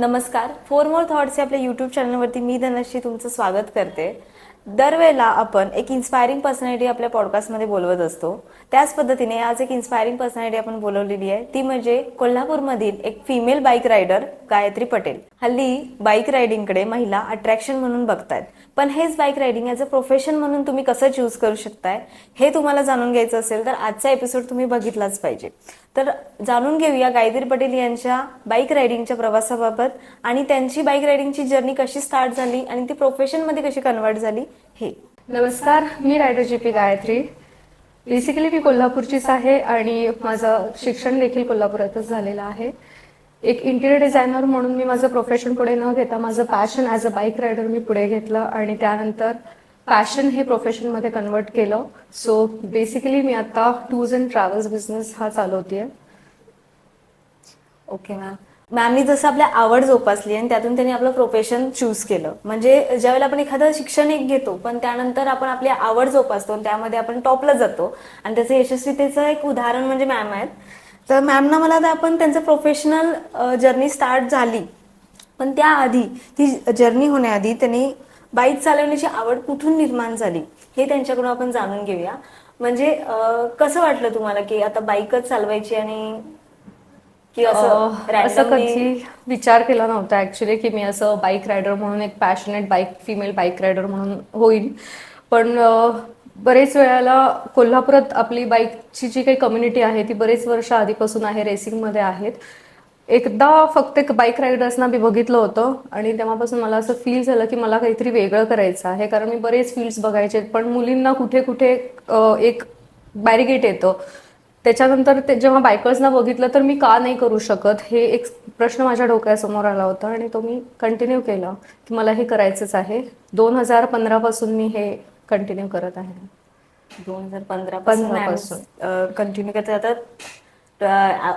नमस्कार. Four more thoughts या आपल्या यूट्यूब चॅनलवरती मी धनश्री तुमचं स्वागत करते. दरवेळेला आपण एक इन्स्पायरिंग पर्सनॅलिटी आपल्या पॉडकास्टमध्ये बोलवत असतो. त्याच पद्धतीने आज एक इन्स्पायरिंग पर्सनॅलिटी आपण बोलवलेली आहे. ती म्हणजे कोल्हापूरमधील एक female bike rider Gayatri Patel. हल्ली बाईक रायडिंगकडे महिला अट्रॅक्शन म्हणून बघतायत. पण हेच bike riding as a profession म्हणून तुम्ही कसं चूज करू शकताय हे तुम्हाला जाणून घ्यायचं असेल तर आजचा एपिसोड तुम्ही बघितलाच पाहिजे. तर जाणून घेऊया गायत्री पटेल यांच्या बाईक रायडिंगच्या प्रवासाबाबत आणि त्यांची बाईक रायडिंगची जर्नी कशी स्टार्ट झाली आणि ती प्रोफेशनमध्ये कशी कन्वर्ट झाली हे. नमस्कार मी rider G P Gayatri. Basically मी कोल्हापूरचीच आहे आणि माझं शिक्षण देखील कोल्हापुरातच झालेलं आहे. एक इंटिरियर डिझायनर म्हणून मी माझं प्रोफेशन पुढे न घेता माझं passion as a bike rider मी पुढे घेतलं आणि त्यानंतर पॅशन हे प्रोफेशनमध्ये कन्वर्ट केलं. सो बेसिकली मी आता टूर्स अँड ट्रॅव्हल्स बिझनेस हा चालवतेय. ओके मॅम मॅमनी जसं आपल्या आवड जोपासली आणि त्यातून त्यांनी आपलं प्रोफेशन चूज केलं. म्हणजे ज्यावेळेला आपण एखादं शिक्षण एक घेतो पण त्यानंतर आपण आपली आवड जोपासतो आणि त्यामध्ये आपण टॉपला जातो. आणि त्याचं यशस्वीतेचं एक उदाहरण म्हणजे मॅम आहेत. तर मॅमना मला आता आपण त्यांचं प्रोफेशनल जर्नी स्टार्ट झाली. पण त्याआधी ती जर्नी होण्याआधी त्यांनी बाईक चालवण्याची आवड कुठून निर्माण झाली हे त्यांच्याकडून आपण जाणून घेऊया. म्हणजे कसं वाटलं तुम्हाला की आता बाईकच चालवायची आणि की असं असं randomly- कधी विचार केला नव्हता ऍक्च्युली की मी असं बाईक रायडर म्हणून एक passionate bike female bike rider म्हणून होईल पण बरेच वेळेला कोल्हापुरात आपली बाईकची जी काही कम्युनिटी आहे ती बरेच वर्ष आधीपासून आहे रेसिंगमध्ये आहेत. एकदा फक्त एक बाईक रायडर्सना मी बघितलं होतं आणि तेव्हापासून मला असं फील झालं की मला काहीतरी वेगळं करायचं आहे. कारण मी बरेच फील्ड्स बघायचे पण मुलींना कुठे कुठे एक बॅरिगेट येतं. त्याच्यानंतर ते जेव्हा बायकर्सना बघितलं तर मी का नाही करू शकत? हे एक प्रश्न माझ्या डोक्यासमोर आला होता आणि तो मी कंटिन्यू केला की मला हे करायचंच आहे. दोन हजार पंधरा पासून मी हे कंटिन्यू करत आहे. दोन हजार पंधरा पंधरापासून. पासून. कंटिन्यू करत जातात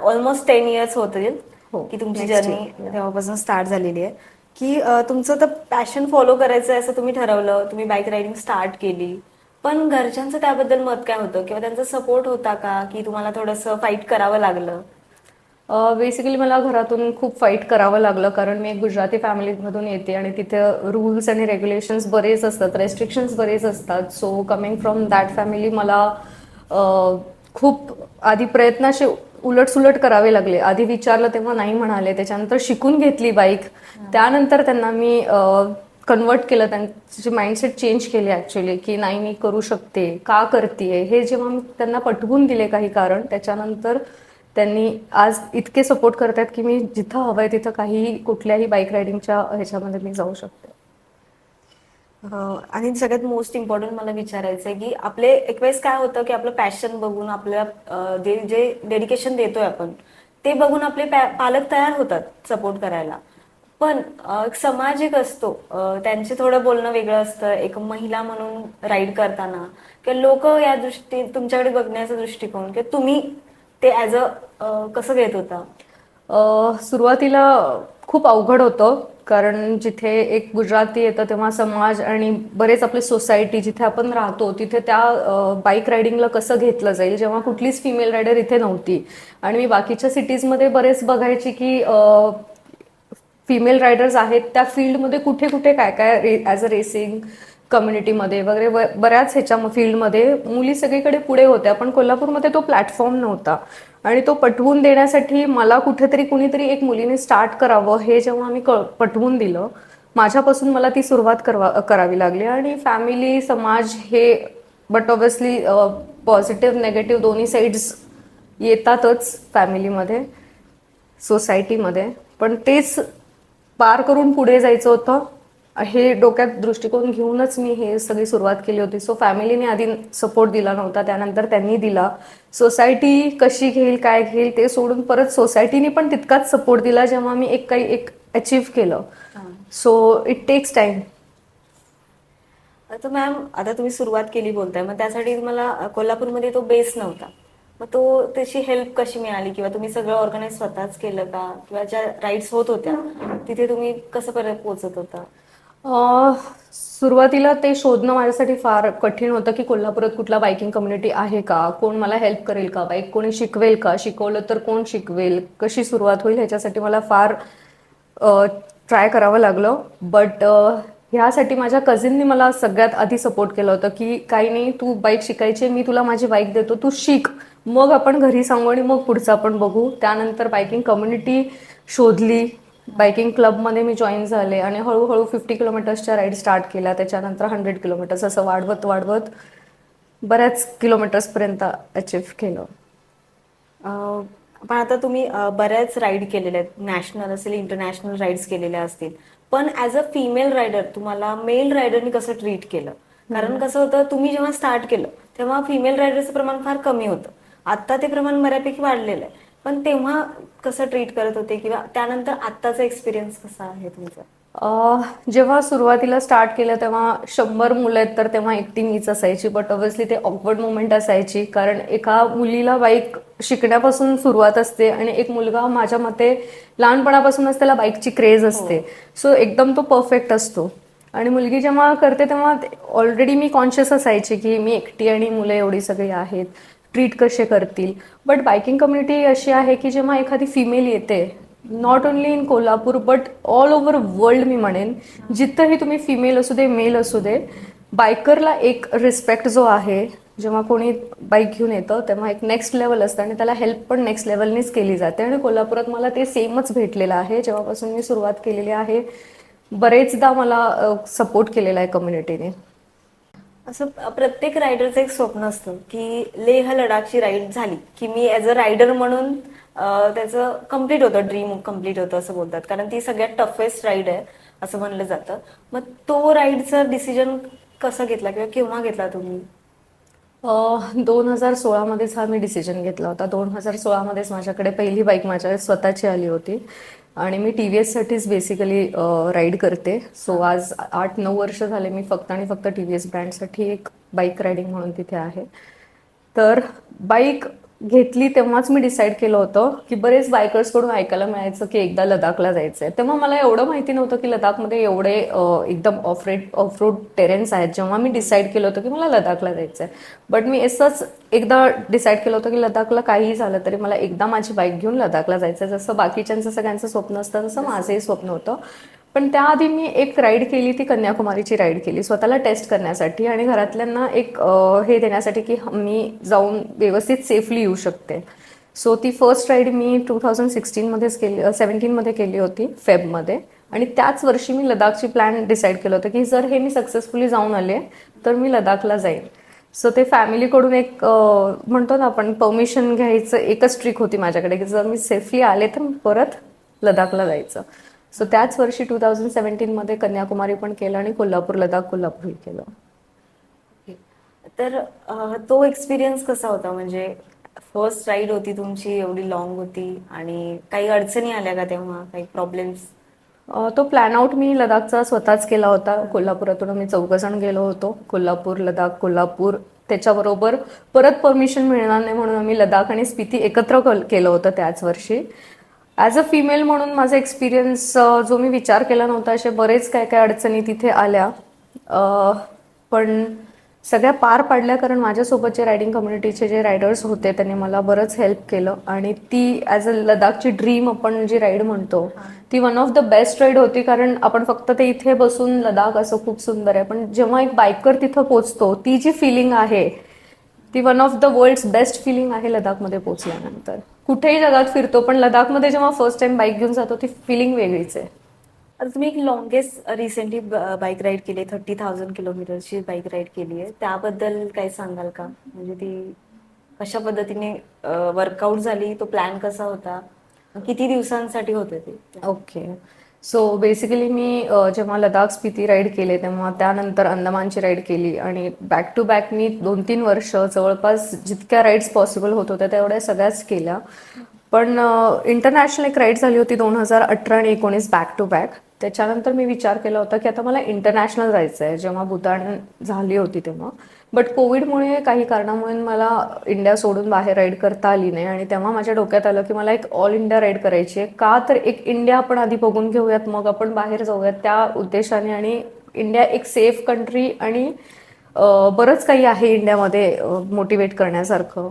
ऑलमोस्ट टेन इयर्स होतील हो, की तुमची जर्नी. तेव्हापासून स्टार्ट झालेली आहे. की तुमचं तर पॅशन फॉलो करायचं आहे असं तुम्ही ठरवलं. तुम्ही बाईक रायडिंग स्टार्ट केली. पण घरच्यांचं त्याबद्दल मत काय होतं? किंवा त्यांचा सपोर्ट होता का? की तुम्हाला थोडंसं फाईट करावं लागलं? बेसिकली मला घरातून खूप फाईट करावं लागलं. कारण मी एक गुजराती फॅमिलीमधून येते आणि तिथे रूल्स आणि रेग्युलेशन्स बरेच असतात. रेस्ट्रिक्शन्स बरेच असतात. So coming from that family मला खूप आधी प्रयत्नाचे उलटसुलट करावे लागले. आधी विचारलं तेव्हा नाही म्हणाले. त्याच्यानंतर शिकून घेतली बाईक त्यानंतर त्यांना मी कन्वर्ट केलं त्यांचे माइंडसेट चेंज केले ऍक्च्युली की नाही मी करू शकते का करते हे जेव्हा मी त्यांना पटवून दिले काही कारण त्याच्यानंतर त्यांनी आज इतके सपोर्ट करतात की मी जिथं हवंय तिथं काहीही कुठल्याही बाईक रायडिंगच्या ह्याच्यामध्ये मी जाऊ शकते. आणि सगळ्यात मोस्ट इम्पॉर्टंट मला विचारायचं आहे की आपले एक वेळेस काय होतं की आपलं पॅशन बघून आपल्याला जे जे डेडिकेशन देतोय आपण ते बघून आपले पालक तयार होतात सपोर्ट करायला. पण एक समाज एक असतो. त्यांचे थोडं बोलणं वेगळं असतं. एक महिला म्हणून राईड करताना. किंवा लोक या दृष्टी तुमच्याकडे बघण्याचा दृष्टिकोन. किंवा तुम्ही ते ऍज अ कसं घेत होता? सुरुवातीला खूप अवघड होतं. कारण जिथे एक गुजराती येतं तेव्हा समाज आणि बरेच आपली सोसायटी जिथे आपण राहतो तिथे त्या बाईक रायडिंगला कसं घेतलं जाईल? जेव्हा कुठलीच फिमेल रायडर इथे नव्हती. आणि मी बाकीच्या सिटीजमध्ये बरेच बघायची की फिमेल रायडर्स आहेत त्या फील्डमध्ये कुठे कुठे काय काय ॲज अ रेसिंग कम्युनिटीमध्ये वगैरे व- बऱ्याच ह्याच्या फील्डमध्ये मुली सगळीकडे पुढे होत्या. पण कोल्हापूरमध्ये तो प्लॅटफॉर्म नव्हता. आणि तो पटवून देण्यासाठी मला कुठेतरी कुणीतरी एक मुलीने स्टार्ट करावं हे जेव्हा मी क- पटवून दिलं माझ्यापासून मला ती सुरुवात करवा करावी लागली. आणि फॅमिली समाज हे बट ऑब्विसली पॉझिटिव्ह नेगेटिव्ह दोन्ही साईड्स येतातच फॅमिलीमध्ये सोसायटीमध्ये पण तेच पार करून पुढे जायचं होतं. हे डोक्यात दृष्टिकोन घेऊनच मी हे सगळी सुरुवात केली होती. सो फॅमिलीने आधी सपोर्ट दिला नव्हता. त्यानंतर त्यांनी दिला. सोसायटी कशी घेईल काय घेईल ते सोडून परत सोसायटीने पण तितकाच सपोर्ट दिला जेव्हा मी एक काही एक अचीव्ह केलं. सो इट टेक्स टाइम आता मॅम आता तुम्ही सुरुवात केली बोलताय. मग त्यासाठी मला कोल्हापूरमध्ये तो बेस नव्हता. मग तो त्याची हेल्प कशी मिळाली? किंवा तुम्ही सगळं ऑर्गनाईज स्वतःच केलं का? किंवा ज्या राईड्स होत होत्या तिथे तुम्ही कसं पर्यंत पोहोचत होता? अह, सुरुवातीला ते शोधणं माझ्यासाठी फार कठीण होतं की कोल्हापुरात कुठला बायकिंग कम्युनिटी आहे का? कोण मला हेल्प करेल का? बाईक कोणी शिकवेल का? शिकवलं तर कोण शिकवेल? कशी सुरुवात होईल? ह्याच्यासाठी मला फार ट्राय करावं लागलं. बट ह्यासाठी माझ्या कझिननी मला सगळ्यात आधी सपोर्ट केलं होतं की काही नाही तू बाईक शिकायची मी तुला माझी बाईक देतो तू शिक. मग आपण घरी सांगू आणि मग पुढचं आपण बघू. त्यानंतर बायकिंग कम्युनिटी शोधली. बायकिंग क्लबमध्ये मी जॉईन झाले आणि हळूहळू फिफ्टी किलोमीटर्सच्या राईड स्टार्ट केल्या. त्याच्यानंतर हंड्रेड किलोमीटर्स असं वाढवत वाढवत बऱ्याच किलोमीटर्सपर्यंत अचीव्ह केलं. पण आता तुम्ही बऱ्याच राईड केलेल्या आहेत. नॅशनल असेल इंटरनॅशनल राईड्स केलेल्या असतील. पण ऍज अ फिमेल रायडर तुम्हाला मेल रायडरनी कसं ट्रीट केलं? कारण कसं होतं तुम्ही जेव्हा स्टार्ट केलं तेव्हा फिमेल रायडरचं प्रमाण फार कमी होतं. आता ते प्रमाण बऱ्यापैकी वाढलेलं आहे. पण तेव्हा कसं ट्रीट करत होते? किंवा त्यानंतर आत्ताचा एक्सपिरियन्स कसा आहे तुमचा? जेव्हा सुरुवातीला स्टार्ट केलं तेव्हा शंभर मुलं आहेत तर तेव्हा एकटी मीच असायची. बट ऑब्व्हियसली ते ऑकवर्ड मुवमेंट असायची. कारण एका मुलीला बाईक शिकण्यापासून सुरुवात असते आणि एक मुलगा माझ्या मते लहानपणापासूनच त्याला बाईकची क्रेज असते. सो एकदम तो परफेक्ट असतो. आणि मुलगी जेव्हा करते तेव्हा ऑलरेडी मी कॉन्शियस असायची की मी एकटी आणि मुलं एवढी सगळी आहेत. ट्रीट कसे करतील? बट बायकिंग कम्युनिटी अशी आहे की जेव्हा एखादी फिमेल येते not only in Kolhapur but all over world मी म्हणेन. जिथंही तुम्ही फिमेल असू दे मेल असू दे बायकरला एक रिस्पेक्ट जो आहे जेव्हा कोणी बाईक घेऊन येतं तेव्हा एक नेक्स्ट लेवल असतं आणि त्याला हेल्प पण नेक्स्ट लेवलनीच केली जाते. आणि कोल्हापुरात मला ते सेमच भेटलेलं आहे. जेव्हापासून मी सुरुवात केलेली आहे बरेचदा मला सपोर्ट केलेला आहे कम्युनिटीने असं प्रत्येक रायडरचं एक स्वप्न असतं की लेह लडाखची राईड झाली की मी ॲज अ रायडर म्हणून त्याचं कंप्लीट होतं ड्रीम कंप्लीट होतं असं बोलतात. कारण ती सगळ्यात टफेस्ट राईड आहे असं म्हणलं जातं. मग तो राईडचा डिसिजन कसं घेतला किंवा केव्हा घेतला तुम्ही? दोन हजार सोळामध्येच हा मी डिसिजन घेतला होता. दोन हजार सोळामध्येच माझ्याकडे पहिली बाईक माझ्या स्वतःची आली होती. आणि मी टी व्ही एससाठीच बेसिकली राईड करते. सो आज आठ नऊ वर्ष झाले मी फक्त आणि फक्त टी व्ही एस ब्रँडसाठी एक बाईक रायडिंग म्हणून तिथे आहे. तर बाईक घेतली तेव्हाच मी डिसाईड केलं होतं की बरेच बायकर्सकडून ऐकायला मिळायचं की एकदा लडाखला जायचंय. तेव्हा मला एवढं माहिती नव्हतं की लडाखमध्ये एवढे एकदम off red off road terrains आहेत. जेव्हा मी डिसाईड केलं होतं की मला लडाखला जायचंय. बट मी असंच एकदा डिसाईड केलं होतं की लडाखला काहीही झालं तरी मला एकदा माझी बाईक घेऊन लडाखला जायचं जसं बाकीच्यांचं सगळ्यांचं स्वप्न असतं तसं माझंही स्वप्न होतं. पण त्याआधी मी एक राईड केली ती कन्याकुमारीची राईड केली स्वतःला टेस्ट करण्यासाठी आणि घरातल्यांना एक हे देण्यासाठी की मी जाऊन व्यवस्थित सेफली येऊ शकते. सो ती फर्स्ट राईड मी टू थाउजंड सिक्स्टीनमध्येच केली सेवन्टीनमध्ये केली होती फेबमध्ये. आणि त्याच वर्षी मी लडाखची प्लॅन डिसाईड केलं होतं की जर हे मी सक्सेसफुली जाऊन आले तर मी लडाखला जाईन. सो ते फॅमिलीकडून एक म्हणतो ना आपण परमिशन घ्यायचं एकच ट्रिक होती माझ्याकडे की जर मी सेफली आले तर परत लडाखला जायचं. सो त्याच वर्षी टू थाउजंड सेवन्टीनमध्ये कन्याकुमारी पण केलं आणि कोल्हापूर लडाख कोल्हापूरही केलं. तर तो एक्सपिरियन्स कसा होता? म्हणजे फर्स्ट राईड होती तुमची एवढी लॉंग होती आणि काही अडचणी आल्या का तेव्हा? काही प्रॉब्लेम्स तो प्लॅन आउट मी लडाखचा स्वतःच केला होता. कोल्हापुरातून आम्ही चौघजण गेलो होतो. कोल्हापूर लडाख कोल्हापूर. त्याच्याबरोबर परत परमिशन मिळणार नाही म्हणून आम्ही लडाख आणि स्पिती एकत्र केलं होतं त्याच वर्षी. ॲज अ फिमेल म्हणून माझा एक्सपिरियन्स जो मी विचार केला नव्हता असे बरेच काय काय अडचणी तिथे आल्या. पण सगळ्या पार पाडल्या कारण माझ्यासोबतचे रायडिंग कम्युनिटीचे जे रायडर्स होते त्यांनी मला बरंच हेल्प केलं. आणि ती ॲज अ लडाखची ड्रीम आपण जी राईड म्हणतो ती one of the best ride होती कारण आपण फक्त ते इथे बसून लडाख असं खूप सुंदर आहे. पण जेव्हा एक बायकर तिथं पोचतो ती जी फिलिंग आहे ती one of the world best feeling आहे लडाखमध्ये पोहोचल्यानंतर. कुठेही जगात फिरतो पण लडाखमध्ये जेव्हा फर्स्ट टाइम बाईक घेऊन जातो ती फिलिंग वेगळीच आहे. आता तुम्ही एक लॉंगेस्ट रिसेंटली बाईक राईड केली थर्टी थाउजंड किलोमीटरची बाईक राईड केली आहे. त्याबद्दल काही सांगाल का? म्हणजे ती कशा पद्धतीने वर्कआउट झाली तो प्लॅन कसा होता? किती दिवसांसाठी होते ते? ओके सो बेसिकली मी जेव्हा लडाख स्पिती राईड केले तेव्हा त्यानंतर अंदमानची राईड केली आणि बॅक टू बॅक मी दोन तीन वर्ष जवळपास जितक्या राईड्स पॉसिबल होत होत्या तेवढ्या सगळ्याच केल्या. पण इंटरनॅशनल एक राईड झाली होती दोन हजार अठरा आणि एकोणीस बॅक टू बॅक त्याच्यानंतर मी विचार केला होता की आता मला इंटरनॅशनल जायचं आहे जेव्हा भूतान झाली होती तेव्हा. बट कोविडमुळे काही कारणामुळे मला इंडिया सोडून बाहेर राईड करता आली नाही. आणि तेव्हा माझ्या डोक्यात आलं की मला एक ऑल इंडिया राईड करायची आहे. का तर एक इंडिया आपण आधी बघून घेऊयात मग आपण बाहेर जाऊयात. त्या उद्देशाने आणि इंडिया एक सेफ कंट्री आणि बरंच काही आहे इंडियामध्ये मोटिवेट करण्यासारखं.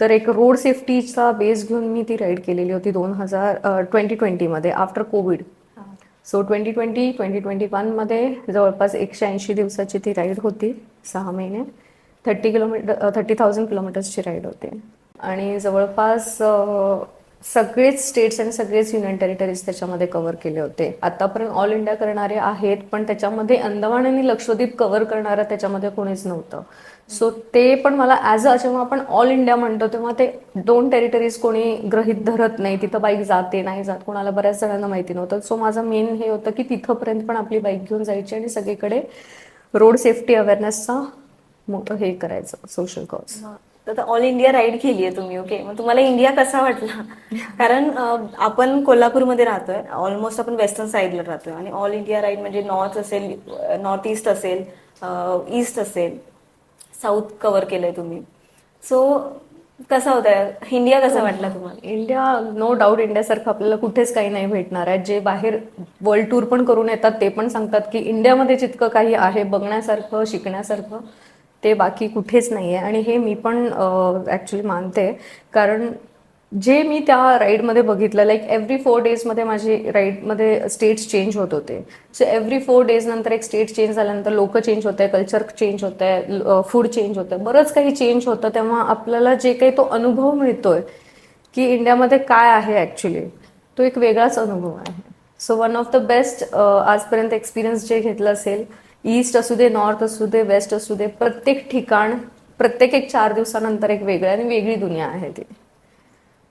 तर एक रोड सेफ्टीचा बेस घेऊन मी ती राईड केलेली होती दोन हजार twenty ट्वेंटीमध्ये after covid so twenty twenty twenty twenty वनमध्ये जवळपास एकशे ऐंशी दिवसाची ती राईड होती सहा महिने. थर्टी किलोमीटर थर्टी थाउजंड किलोमीटर्सची राईड होती. आणि जवळपास सगळेच स्टेट्स आणि सगळेच युनियन टेरिटरीज त्याच्यामध्ये कव्हर केले होते. आतापर्यंत ऑल इंडिया करणारे आहेत पण त्याच्यामध्ये अंदमान आणि लक्षद्वीप कव्हर करणारं त्याच्यामध्ये कोणीच नव्हतं. सो ते पण मला ॲज अ जेव्हा आपण ऑल इंडिया म्हणतो तेव्हा ते दोन टेरिटरीज कोणी ग्रहित धरत नाही. तिथं बाईक जाते नाही जात कोणाला बऱ्याच जणांना माहिती नव्हतं. सो माझं मेन हे होतं की तिथंपर्यंत पण आपली बाईक घेऊन जायची आणि सगळीकडे रोड सेफ्टी अवेअरनेसचा मोठं हे करायचं सोशल कॉज तर ऑल इंडिया राईड केली आहे तुम्ही ओके मग तुम्हाला इंडिया कसा वाटला? कारण आपण कोल्हापूरमध्ये राहतोय ऑलमोस्ट आपण वेस्टर्न साईडला राहतोय. आणि ऑल इंडिया राईड म्हणजे नॉर्थ असेल नॉर्थ ईस्ट असेल ईस्ट असेल साऊथ कव्हर केलंय तुम्ही. सो कसा होता? इंडिया कसा वाटला तुम्हाला? इंडिया नो डाऊट इंडियासारखं आपल्याला कुठेच काही नाही भेटणार आहे. जे बाहेर वर्ल्ड टूर पण करून येतात ते पण सांगतात की इंडियामध्ये जितकं काही आहे बघण्यासारखं शिकण्यासारखं ते बाकी कुठेच नाही आहे आणि हे मी पण ॲक्च्युली मानते. कारण जे मी त्या राईडमध्ये बघितलं लाईक एव्हरी फोर डेजमध्ये माझी राईडमध्ये स्टेट्स चेंज होत होते. सो एव्हरी फोर डेज नंतर एक स्टेट चेंज झाल्यानंतर लोक चेंज होत आहे कल्चर चेंज होत आहे फूड चेंज होतं बरंच काही चेंज होतं तेव्हा आपल्याला जे काही तो अनुभव मिळतोय की इंडियामध्ये काय आहे ॲक्च्युली तो एक वेगळाच अनुभव आहे. So one of the best आजपर्यंत एक्सपिरियन्स जे घेतलं असेल ईस्ट असू दे नॉर्थ असू दे वेस्ट असू दे प्रत्येक ठिकाण प्रत्येक एक चार दिवसानंतर एक वेगळी आणि वेगळी दुनिया आहे ती.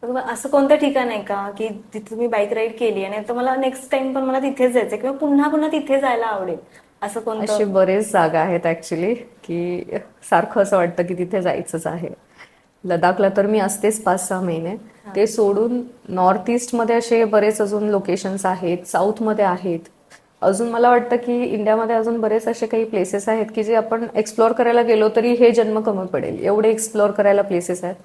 तर असं कोणतं ठिकाण आहे का की तिथे तुम्ही बाईक राईड केली आणि आता मला नेक्स्ट टाइम पण मला तिथेच जायचं किंवा पुन्हा पुन्हा तिथे जायला आवडेल? असं कोणतं? असे बरेच जागा आहेत ऍक्च्युली की सारखं असं वाटतं की तिथे जायचंच आहे. लडाखला तर मी असतेच पाच सहा महिने. ते सोडून नॉर्थ ईस्टमध्ये असे बरेच अजून लोकेशन्स आहेत साऊथमध्ये आहेत. अजून मला वाटतं की इंडियामध्ये अजून बरेच असे काही प्लेसेस आहेत की जे आपण एक्सप्लोअर करायला गेलो तरी हे जन्म कमी पडेल. एवढे एक्सप्लोअर करायला प्लेसेस आहेत.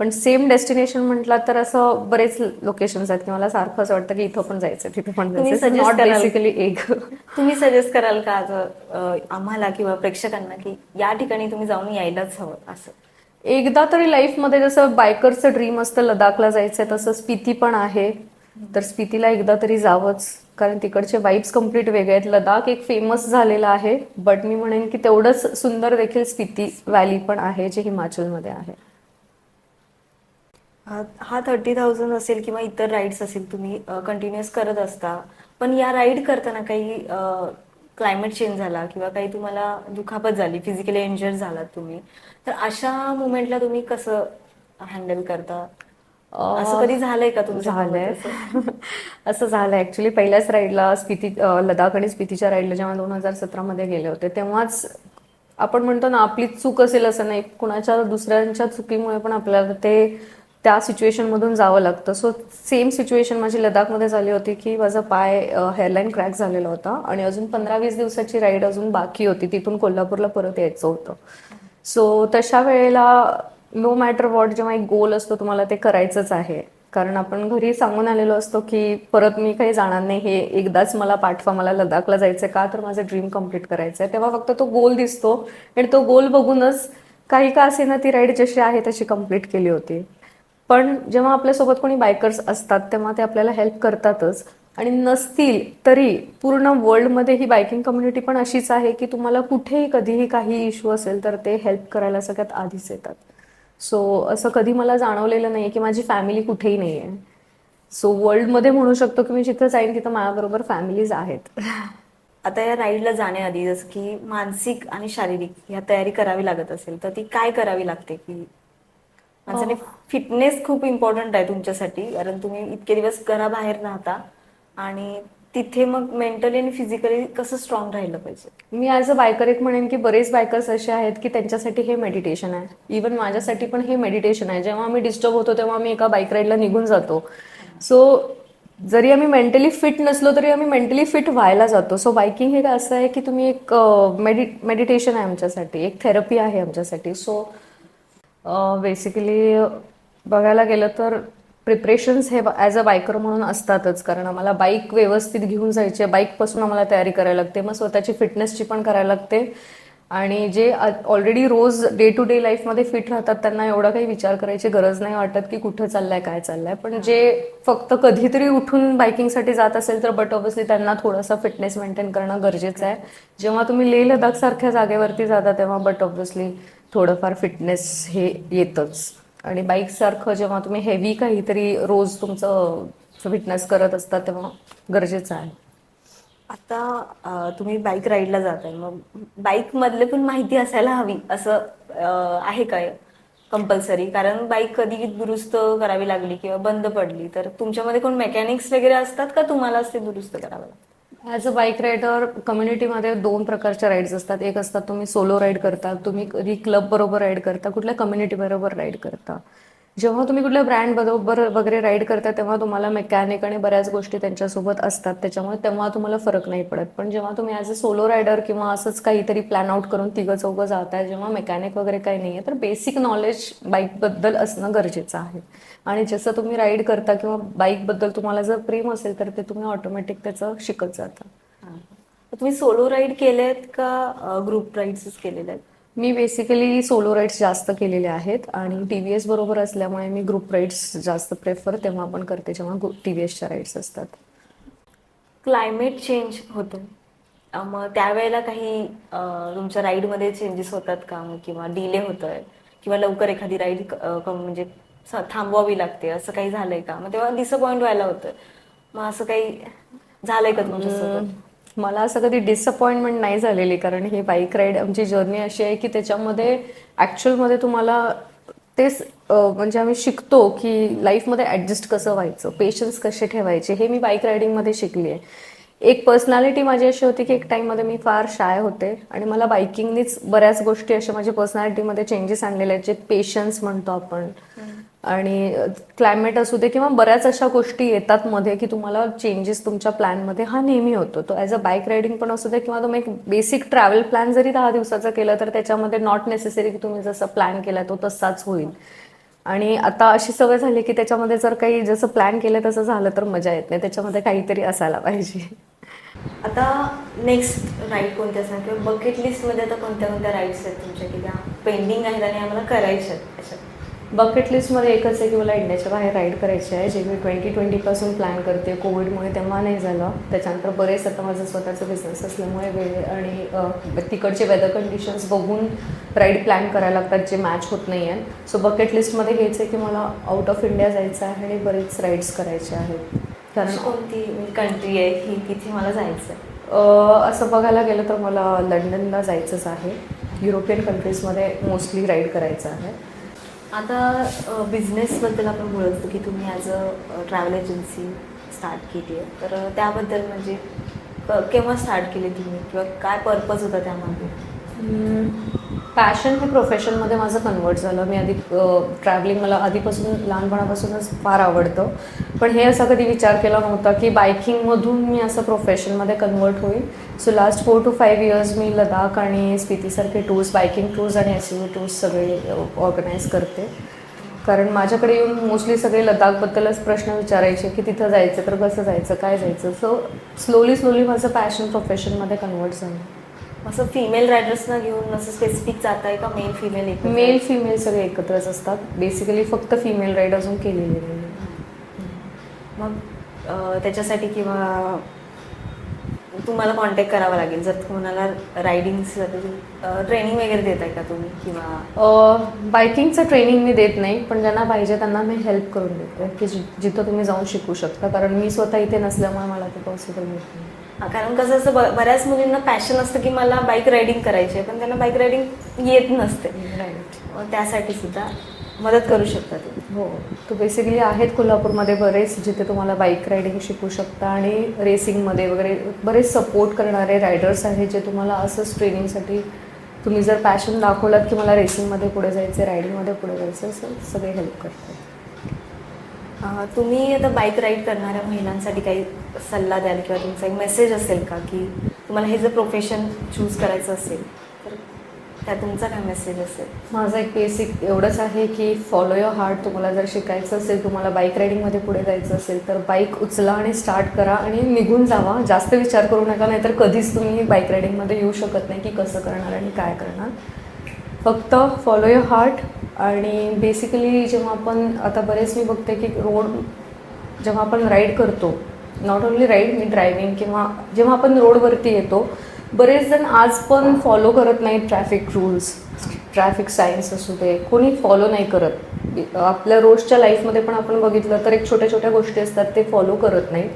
पण सेम डेस्टिनेशन म्हटलं तर असं बरेच लोकेशन्स आहेत की मला सारखं असं वाटतं की इथं पण जायचं तिथे पण जायचं? बेसिकली एक. तुम्ही सजेस्ट कराल का आज आम्हाला किंवा प्रेक्षकांना की या ठिकाणी तुम्ही जाऊन यायलाच हवं असं? एकदा तरी लाईफमध्ये जसं बायकरचं ड्रीम असतं लडाखला जायचंय तसं स्पिती पण आहे. तर स्पितीला एकदा तरी जावंच. कारण तिकडचे वाईब्स कंप्लीट वेगळे आहेत. लडाख एक फेमस झालेला आहे. बट मी म्हणेन की तेवढंच सुंदर देखील स्पिती व्हॅली पण आहे जे हिमाचलमध्ये आहे. हा- थर्टी थाउजंड असेल किंवा इतर राईड्स असेल तुम्ही कंटिन्युअस करत असता. पण या राईड करताना काही क्लायमेट चेंज झाला किंवा काही तुम्हाला दुखापत झाली फिजिकली इंजर झालात तुम्ही तर अशा मुमेंटला तुम्ही कसं हँडल करता? असं कधी झालंय का तुमच्या झालंय. असं? झालं ऍक्च्युली पहिल्याच राईडला स्पिती लडाख आणि स्पितीच्या राईडला जेव्हा दोन हजार सतरामध्ये गेले होते तेव्हाच आपण म्हणतो ना आपली चूक असेल असं नाही. कुणाच्या दुसऱ्यांच्या चुकीमुळे पण आपल्याला ते त्या सिच्युएशन मधून जावं लागतं. सो सेम सिच्युएशन माझी लडाखमध्ये झाली होती की माझा पाय हेअरलाईन क्रॅक झालेला होता आणि अजून पंधरा वीस दिवसाची राईड अजून बाकी होती. तिथून कोल्हापूरला परत यायचं होतं. सो तशा वेळेला नो मॅटर वॉट जेव्हा एक गोल असतो तुम्हाला ते करायचंच आहे. कारण आपण घरी सांगून आलेलो असतो की परत मी काही जाणार नाही हे एकदाच मला पाठवा मला लडाखला जायचं का? तर माझं ड्रीम कंप्लीट करायचं आहे तेव्हा फक्त तो गोल दिसतो आणि तो गोल बघूनच काही का असे ना ती राईड जशी आहे तशी कंप्लीट केली होती. पण जेव्हा आपल्यासोबत कोणी बायकर्स असतात तेव्हा ते आपल्याला हेल्प करतातच. आणि नसतील तरी पूर्ण वर्ल्डमध्ये ही बायकिंग कम्युनिटी पण अशीच आहे की तुम्हाला कुठेही कधीही काही इश्यू असेल तर ते हेल्प करायला सगळ्यात आधीच येतात. सो असं कधी मला जाणवलेलं नाही की माझी फॅमिली कुठेही नाही आहे सो वर्ल्डमध्ये म्हणू शकतो की मी जिथं जाईन तिथं माझ्याबरोबर फॅमिलीज आहेत. आता या राईडला जाण्याआधी जसं की मानसिक आणि शारीरिक ह्या तयारी करावी लागत असेल तर ती काय करावी लागते की माणसाने फिटनेस खूप इम्पॉर्टंट आहे तुमच्यासाठी कारण तुम्ही इतके दिवस घराबाहेर राहता आणि तिथे मग मेंटली आणि फिजिकली कसं स्ट्रॉंग राहिलं पाहिजे? मी ॲज अ बायकर एक म्हणेन की बरेच बायकर्स असे आहेत की त्यांच्यासाठी हे मेडिटेशन आहे. इवन माझ्यासाठी पण हे मेडिटेशन आहे. जेव्हा आम्ही डिस्टर्ब होतो तेव्हा आम्ही एका बाईक राईडला निघून जातो. सो जरी आम्ही मेंटली फिट नसलो तरी आम्ही मेंटली फिट व्हायला जातो. सो बायकिंग हे असं आहे की तुम्ही एक मेडि मेडिटेशन आहे आमच्यासाठी. एक थेरपी आहे आमच्यासाठी. सो बेसिकली बघायला गेलं तर प्रिपरेशन्स हे ॲज अ बायकर म्हणून असतातच. कारण आम्हाला बाईक व्यवस्थित घेऊन जायची आहे. बाईकपासून आम्हाला तयारी करायला लागते. मग स्वतःची फिटनेसची पण करायला लागते. आणि जे ऑलरेडी रोज डे टू डे लाईफमध्ये फिट राहतात त्यांना एवढा काही विचार करायची गरज नाही. वाटत की कुठं चाललंय काय चाललंय. पण जे फक्त कधीतरी उठून बायकिंगसाठी जात असेल तर बट ऑब्विसली त्यांना थोडासा फिटनेस मेंटेन करणं गरजेचं आहे. जेव्हा तुम्ही लेह लडाख सारख्या जागेवरती जाता तेव्हा बट ऑब्विसली थोडंफार फिटनेस हे येतच. आणि बाईक सारखं जेव्हा तुम्ही हेवी काहीतरी रोज तुमचं फिटनेस करत असता तेव्हा गरजेचं आहे. आता तुम्ही बाईक राईडला जाताय. मग बाईक मधले पण माहिती असायला हवी. असं आहे काय कंपल्सरी कारण बाईक कधी दुरुस्त करावी लागली किंवा बंद पडली. तर तुमच्यामध्ये कोण मेकॅनिक्स वगैरे असतात का तुम्हालाच ते दुरुस्त करावं लागतं ॲज अ बाईक रायडर कम्युनिटीमध्ये दोन प्रकारच्या राईड्स असतात. एक असतात तुम्ही सोलो राईड करता तुम्ही कधी क्लब बरोबर राईड करता कुठल्या कम्युनिटी बरोबर राईड करता. जेव्हा तुम्ही कुठल्या ब्रँड बरोबर वगैरे राईड करता तेव्हा तुम्हाला मेकॅनिक आणि बऱ्याच गोष्टी त्यांच्यासोबत असतात. त्याच्यामुळे तेव्हा तुम्हाला फरक नाही पडत. पण जेव्हा तुम्ही ॲज अ सोलो रायडर किंवा असंच काहीतरी प्लॅन आउट करून तिघं चौघं जाताय जेव्हा मेकॅनिक वगैरे काही नाही आहे तर बेसिक नॉलेज बाईकबद्दल असणं गरजेचं आहे. आणि जसं तुम्ही राईड करता किंवा बाईकबद्दल तुम्हाला जर प्रेम असेल तर ते तुम्ही ऑटोमॅटिक त्याचं शिकत जाता. तुम्ही सोलो राईड केलेत का ग्रुप राईड्स केलेले आहेत मी बेसिकली सोलो राईड्स जास्त केलेले आहेत आणि टी व्ही एस बरोबर असल्यामुळे मी ग्रुप राईड्स जास्त प्रेफर तेव्हा पण करते जेव्हा टी व्ही एसच्या राईड्स असतात. क्लायमेट चेंज होतं. मग त्यावेळेला काही तुमच्या राईडमध्ये चेंजेस होतात का? मग किंवा डिले होतोय? किंवा लवकर एखादी राईड म्हणजे थांबवावी लागते? असं काही झालंय का? मग तेव्हा डिसअपॉइंट व्हायला होतं. मग असं काही झालंय का तुमच्यासोबत? मला असं कधी डिसअपॉइंटमेंट नाही झालेली कारण ही बाईक राईड आमची जर्नी अशी आहे की त्याच्यामध्ये ॲक्च्युअलमध्ये तुम्हाला तेच म्हणजे आम्ही शिकतो की लाईफमध्ये ॲडजस्ट कसं व्हायचं पेशन्स कसे ठेवायचे हे मी बाईक रायडिंगमध्ये शिकली आहे. एक पर्सनॅलिटी माझी अशी होती की एक टाईममध्ये मी फार शाय होते आणि मला बाईकिंगनीच बऱ्याच गोष्टी अशा माझ्या पर्सनॅलिटीमध्ये चेंजेस आणलेले आहेत जे पेशन्स म्हणतो आपण. आणि क्लायमेट असू दे किंवा बऱ्याच अशा गोष्टी येतात मध्ये की तुम्हाला चेंजेस तुमच्या प्लॅनमध्ये हा नेहमी होतो. तो ॲज अ बाईक रायडिंग पण असू दे किंवा तुम्ही एक बेसिक ट्रॅव्हल प्लॅन जरी दहा दिवसाचा केला तर त्याच्यामध्ये नॉट नेसेसरी की तुम्ही जसं प्लॅन केला तो तसाच होईल. आणि आता अशी सवय झाली की त्याच्यामध्ये जर काही जसं प्लॅन केलं तसं झालं तर मजा येत नाही. त्याच्यामध्ये काहीतरी असायला पाहिजे. आता नेक्स्ट राईड कोणत्या सांग किंवा बकेट लिस्टमध्ये आता कोणत्या कोणत्या राईड्स आहेत तुमच्या? की त्या पेंडिंग आहेत आणि आम्हाला करायच्या आहेत अशा. बकेट लिस्टमध्ये एकच आहे की मला इंडियाच्या बाहेर राईड करायची आहे जे मी ट्वेंटी ट्वेंटीपासून प्लॅन करते. कोविडमुळे तेव्हा नाही झालं. त्याच्यानंतर बरेच आता माझं स्वतःचं बिझनेस असल्यामुळे वेळ आणि तिकडचे वेदर कंडिशन्स बघून राईड प्लॅन करायला लागतात जे मॅच होत नाही आहेत सो बकेट लिस्टमध्ये हेच आहे की मला आउट ऑफ इंडिया जायचं आहे आणि बरेच राईड्स करायचे आहेत. कारण कोणती कंट्री आहे की तिथे मला जायचं आहे असं बघायला गेलं तर मला लंडनला जायचंच आहे. युरोपियन कंट्रीजमध्ये मोस्टली राईड करायचं आहे. आता बिझनेसबद्दल आपण बोलत होतो की तुम्ही as a travel agency start केली आहे तर त्याबद्दल म्हणजे क- केव्हा स्टार्ट केली तुम्ही? किंवा काय पर्पज होता त्यामागे? पॅशन हे प्रोफेशनमध्ये माझं कन्वर्ट झालं. मी आधी ट्रॅव्हलिंग मला आधीपासून लहानपणापासूनच फार आवडतं. पण हे असा कधी विचार केला नव्हता की बायकिंगमधून मी असं प्रोफेशनमध्ये कन्वर्ट होईल. So last four to five years मी लडाख आणि स्पितीसारखे टूर्स बायकिंग टूर्स आणि एस यू टूर्स सगळे ऑर्गनाईज करते. कारण माझ्याकडे येऊन मोस्टली सगळे लडाखबद्दलच प्रश्न विचारायचे की तिथं जायचं तर कसं जायचं काय जायचं. सो स्लोली स्लोली माझं पॅशन प्रोफेशनमध्ये कन्वर्ट झालं. असं फिमेल रायडर्सना घेऊन असं स्पेसिफिक जात आहे का मेल फिमेल एक मेल फिमेल सगळे एकत्रच असतात. बेसिकली फक्त फिमेल राईड अजून केलेली नाही. मग त्याच्यासाठी किंवा तुम्हाला कॉन्टॅक्ट करावा लागेल. जर तुम्हाला रायडिंगसाठी ट्रेनिंग वगैरे देत आहे का तुम्ही? किंवा बायकिंगचं ट्रेनिंग मी देत नाही पण ज्यांना पाहिजे त्यांना मी हेल्प करून देते. की जिथं तुम्ही जाऊन शिकू शकता. कारण मी स्वतः इथे नसल्यामुळे मला ते पॉसिबल होत नाही. कारण कसं असतं ब- बऱ्याच मुलींना पॅशन असतं की मला बाईक रायडिंग करायची आहे पण त्यांना बाईक रायडिंग येत नसते. राईट मग त्यासाठी सुद्धा मदत करू शकता तुम्ही हो. तो बेसिकली आहेत कोल्हापूरमध्ये बरेच जिथे तुम्हाला बाईक रायडिंग शिकू शकता आणि रेसिंगमध्ये वगैरे बरेच सपोर्ट करणारे रायडर्स आहेत जे तुम्हाला असंच ट्रेनिंगसाठी तुम्ही जर पॅशन दाखवलात की मला रेसिंगमध्ये पुढे जायचं आहे रायडिंगमध्ये पुढे जायचं असं सगळे हेल्प करतात. तुम्ही आता बाईक राईड करणाऱ्या महिलांसाठी काही सल्ला द्याल किंवा तुमचा एक मेसेज असेल का की तुम्हाला हे जर प्रोफेशन चूज करायचं असेल तर त्या तुमचा काय मेसेज असेल? माझा एक बेसिक एवढंच आहे की फॉलो युअर हार्ट तुम्हाला जर शिकायचं असेल तुम्हाला बाईक रायडिंगमध्ये पुढे जायचं असेल तर बाईक उचला आणि स्टार्ट करा आणि निघून जावा. जास्त विचार करू नका नाहीतर कधीच तुम्ही बाईक रायडिंगमध्ये येऊ शकत नाही की कसं करणार आणि काय करणार. फक्त फॉलो युअर हार्ट आणि बेसिकली जेव्हा आपण आता बरेच मी बघते की रोड जेव्हा आपण राईड करतो नॉट ओन्ली राईड मी ड्रायव्हिंग किंवा जेव्हा आपण रोडवरती येतो बरेच जण आज पण फॉलो करत नाहीत ट्रॅफिक रूल्स ट्रॅफिक सायन्स असू दे कोणी फॉलो नाही करत. आपल्या रोजच्या लाईफमध्ये पण आपण बघितलं तर एक छोट्या छोट्या गोष्टी असतात ते फॉलो करत नाहीत.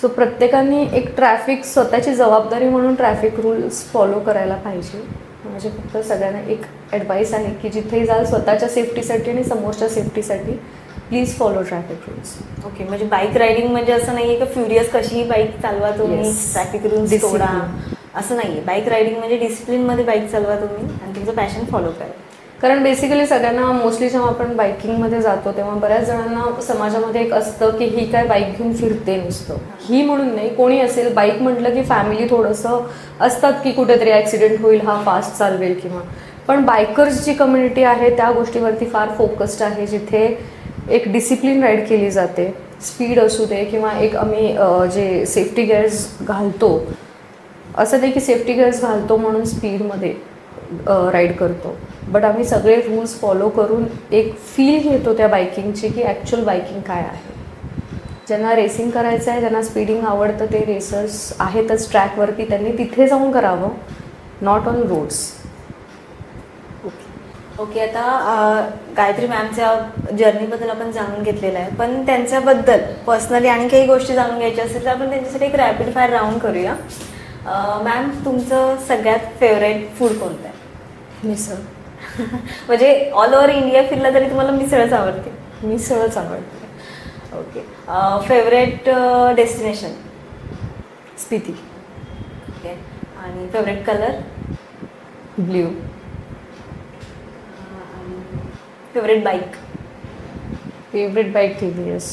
सो प्रत्येकाने एक ट्रॅफिक स्वतःची जबाबदारी म्हणून ट्रॅफिक रूल्स फॉलो करायला पाहिजे. म्हणजे फक्त सगळ्यांना एक ॲडवाईस आहे की जिथेही जाल स्वतःच्या सेफ्टीसाठी आणि समोरच्या सेफ्टीसाठी please follow traffic rules okay म्हणजे बाईक रायडिंग म्हणजे असं नाहीये का फ्युरियस कशीही बाईक चालवा तुम्ही. Traffic rules. तोडा असं नाहीये बाईक रायडिंग म्हणजे डिसिप्लिनमध्ये बाईक चालवा तुम्ही आणि तुमचं पॅशन फॉलो करा कारण बेसिकली सगळ्यांना मोस्टली जेव्हा आपण बाईकिंगमध्ये जातो तेव्हा बऱ्याच जणांना समाजामध्ये एक असतं की ही काय बाईक घेऊन फिरते नुसतं. ही म्हणून नाही कोणी असेल बाईक म्हटलं की फॅमिली थोडंसं असतात की कुठेतरी ॲक्सिडेंट होईल हा फास्ट चालवेल किंवा. पण बायकर्स जी कम्युनिटी आहे त्या गोष्टीवरती फार फोकस्ड आहे जिथे एक डिसिप्लिन राईड केली जाते. स्पीड असू दे किंवा एक आम्ही जे सेफ्टी गेअर्स घालतो असं नाही की सेफ्टी गेअर्स घालतो म्हणून स्पीडमध्ये राईड करतो. बट आम्ही सगळे रूल्स फॉलो करून एक फील घेतो त्या बायकिंगची की ॲक्च्युअल बायकिंग काय आहे. ज्यांना रेसिंग करायचं आहे ज्यांना स्पीडिंग आवडतं ते रेसर्स आहेतच ट्रॅकवरती त्यांनी तिथे जाऊन करावं नॉट ऑन रोड्स ओके आता अं, गायत्री मॅमच्या जर्नीबद्दल आपण जाणून घेतलेलं आहे. पण त्यांच्याबद्दल पर्सनली आणि काही गोष्टी जाणून घ्यायच्या असतील तर आपण त्यांच्यासाठी एक रॅपिड फायर राऊंड करूया. मॅम तुमचं सगळ्यात फेवरेट फूड कोणतं आहे? मिसळ म्हणजे ऑल ओव्हर इंडिया फिरला तरी तुम्हाला मिसळच आवडते. मिसळच आवडते. Okay favourite destination Spiti. Okay आणि favourite colour blue. Favourite bike favourite bike T V S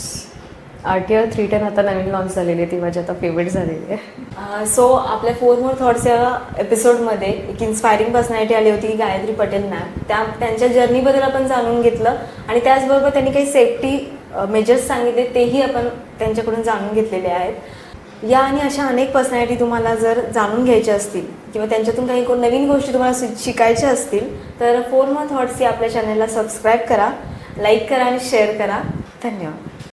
R T R three ten आता नवीन लॉन्च झालेली आहे ती माझी आता फेवरेट झालेली आहे. सो आपल्या फोर मोर थॉट्स या एपिसोडमध्ये एक इन्स्पायरिंग पर्सनॅलिटी आली होती गायत्री पटेल मॅम त्या त्यांच्या जर्नीबद्दल आपण जाणून घेतलं आणि त्याचबरोबर त्यांनी काही सेफ्टी मेजर्स सांगितले तेही आपण त्यांच्याकडून जाणून घेतलेले आहेत. या आणि अशा अनेक पर्सनॅलिटी तुम्हाला जर जाणून घ्यायच्या असतील किंवा त्यांच्यातून काही को- नवीन गोष्टी तुम्हाला शि- शिकायच्या असतील तर फोर मोर थॉट्स या आपल्या चॅनलला सबस्क्राईब करा लाईक करा आणि शेअर करा. धन्यवाद.